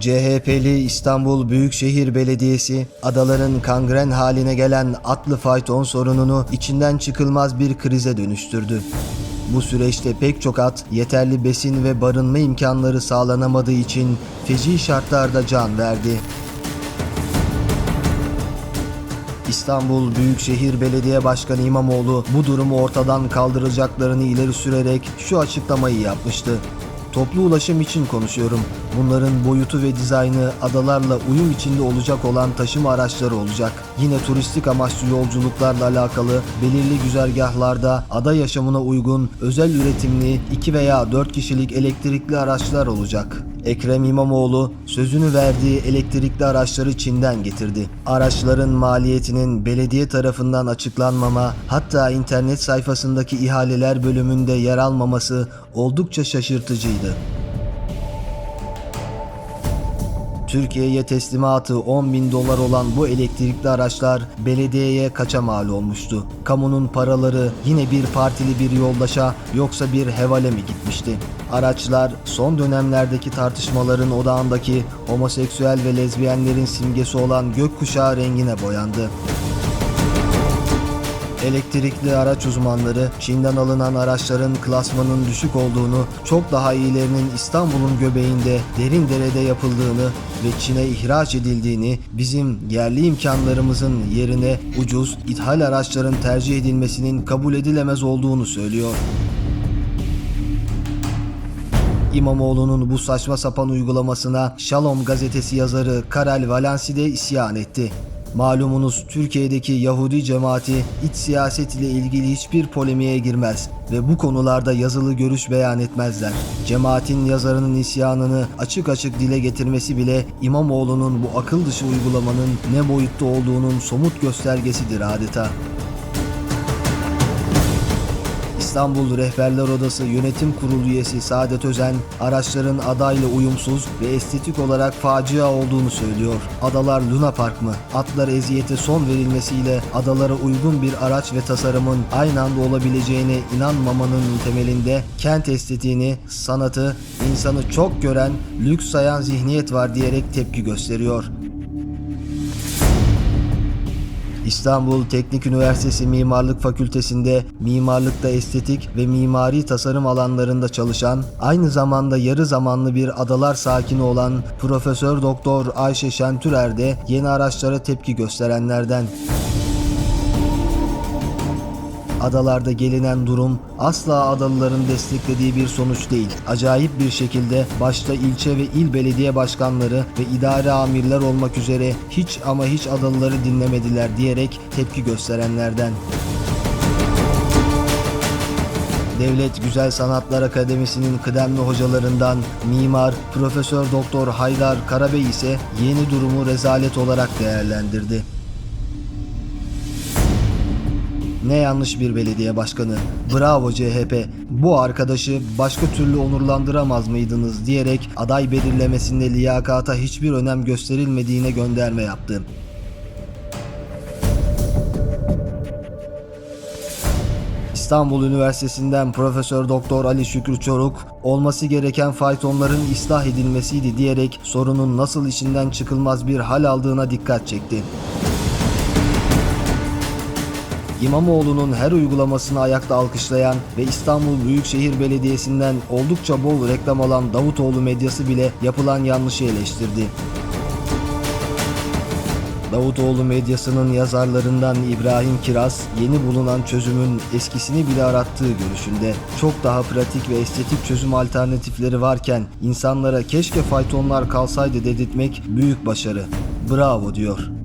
CHP'li İstanbul Büyükşehir Belediyesi, adaların kangren haline gelen atlı fayton sorununu içinden çıkılmaz bir krize dönüştürdü. Bu süreçte pek çok at yeterli besin ve barınma imkanları sağlanamadığı için feci şartlarda can verdi. İstanbul Büyükşehir Belediye Başkanı İmamoğlu bu durumu ortadan kaldıracaklarını ileri sürerek şu açıklamayı yapmıştı. Toplu ulaşım için konuşuyorum. Bunların boyutu ve dizaynı adalarla uyum içinde olacak olan taşıma araçları olacak. Yine turistik amaçlı yolculuklarla alakalı belirli güzergahlarda ada yaşamına uygun özel üretimli 2 veya 4 kişilik elektrikli araçlar olacak. Ekrem İmamoğlu sözünü verdiği elektrikli araçları Çin'den getirdi. Araçların maliyetinin belediye tarafından açıklanmama hatta internet sayfasındaki ihaleler bölümünde yer almaması oldukça şaşırtıcıydı. Türkiye'ye teslimatı 10 bin dolar olan bu elektrikli araçlar belediyeye kaça mal olmuştu? Kamunun paraları yine bir partili bir yoldaşa yoksa bir hevale mi gitmişti? Araçlar son dönemlerdeki tartışmaların odağındaki homoseksüel ve lezbiyenlerin simgesi olan gökkuşağı rengine boyandı. Elektrikli araç uzmanları Çin'den alınan araçların klasmanın düşük olduğunu, çok daha iyilerinin İstanbul'un göbeğinde derin derede yapıldığını ve Çin'e ihraç edildiğini, bizim yerli imkanlarımızın yerine ucuz ithal araçların tercih edilmesinin kabul edilemez olduğunu söylüyor. İmamoğlu'nun bu saçma sapan uygulamasına Shalom gazetesi yazarı Karel Valensi de isyan etti. Malumunuz Türkiye'deki Yahudi cemaati iç siyaset ile ilgili hiçbir polemiğe girmez ve bu konularda yazılı görüş beyan etmezler. Cemaatin yazarının isyanını açık açık dile getirmesi bile İmamoğlu'nun bu akıl dışı uygulamanın ne boyutta olduğunun somut göstergesidir adeta. İstanbul Rehberler Odası Yönetim Kurulu üyesi Saadet Özen, araçların adayla uyumsuz ve estetik olarak facia olduğunu söylüyor. Adalar Luna Park mı? Atlar eziyete son verilmesiyle adalara uygun bir araç ve tasarımın aynı anda olabileceğine inanmamanın temelinde kent estetiğini, sanatı, insanı çok gören, lüks sayan zihniyet var diyerek tepki gösteriyor. İstanbul Teknik Üniversitesi Mimarlık Fakültesi'nde mimarlıkta estetik ve mimari tasarım alanlarında çalışan, aynı zamanda yarı zamanlı bir adalar sakini olan Profesör Doktor Ayşe Şentürer de yeni araçlara tepki gösterenlerden. Adalarda gelinen durum asla adalıların desteklediği bir sonuç değil. Acayip bir şekilde başta ilçe ve il belediye başkanları ve idare amirler olmak üzere hiç ama hiç adalıları dinlemediler diyerek tepki gösterenlerden. Devlet Güzel Sanatlar Akademisi'nin kıdemli hocalarından mimar Profesör Doktor Haydar Karabey ise yeni durumu rezalet olarak değerlendirdi. Ne yanlış bir belediye başkanı. Bravo CHP. Bu arkadaşı başka türlü onurlandıramaz mıydınız diyerek aday belirlemesinde liyakata hiçbir önem gösterilmediğine gönderme yaptı. İstanbul Üniversitesi'nden Profesör Doktor Ali Şükrü Çoruk, olması gereken faytonların ıslah edilmesiydi diyerek sorunun nasıl içinden çıkılmaz bir hal aldığına dikkat çekti. İmamoğlu'nun her uygulamasını ayakta alkışlayan ve İstanbul Büyükşehir Belediyesi'nden oldukça bol reklam alan Davutoğlu medyası bile yapılan yanlışı eleştirdi. Davutoğlu medyasının yazarlarından İbrahim Kiraz, yeni bulunan çözümün eskisini bile arattığı görüşünde. Çok daha pratik ve estetik çözüm alternatifleri varken insanlara keşke faytonlar kalsaydı dedirtmek büyük başarı. Bravo diyor.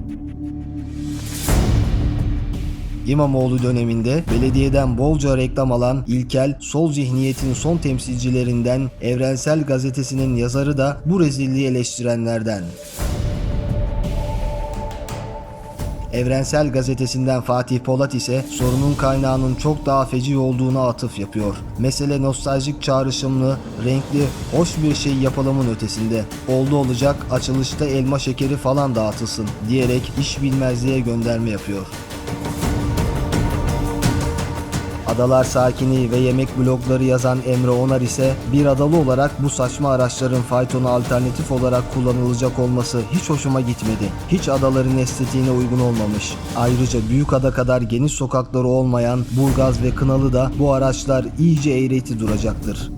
İmamoğlu döneminde belediyeden bolca reklam alan ilkel sol zihniyetin son temsilcilerinden Evrensel Gazetesi'nin yazarı da bu rezilliği eleştirenlerden. Evrensel Gazetesi'nden Fatih Polat ise sorunun kaynağının çok daha feci olduğuna atıf yapıyor. Mesele nostaljik çağrışımlı, renkli, hoş bir şey yapalımın ötesinde. Oldu olacak açılışta elma şekeri falan dağıtılsın diyerek iş bilmezliğe gönderme yapıyor. Adalar sakini ve yemek blogları yazan Emre Onar ise bir adalı olarak bu saçma araçların faytona alternatif olarak kullanılacak olması hiç hoşuma gitmedi. Hiç adaların estetiğine uygun olmamış. Ayrıca büyük ada kadar geniş sokakları olmayan Burgaz ve Kınalı da bu araçlar iyice eğreti duracaktır.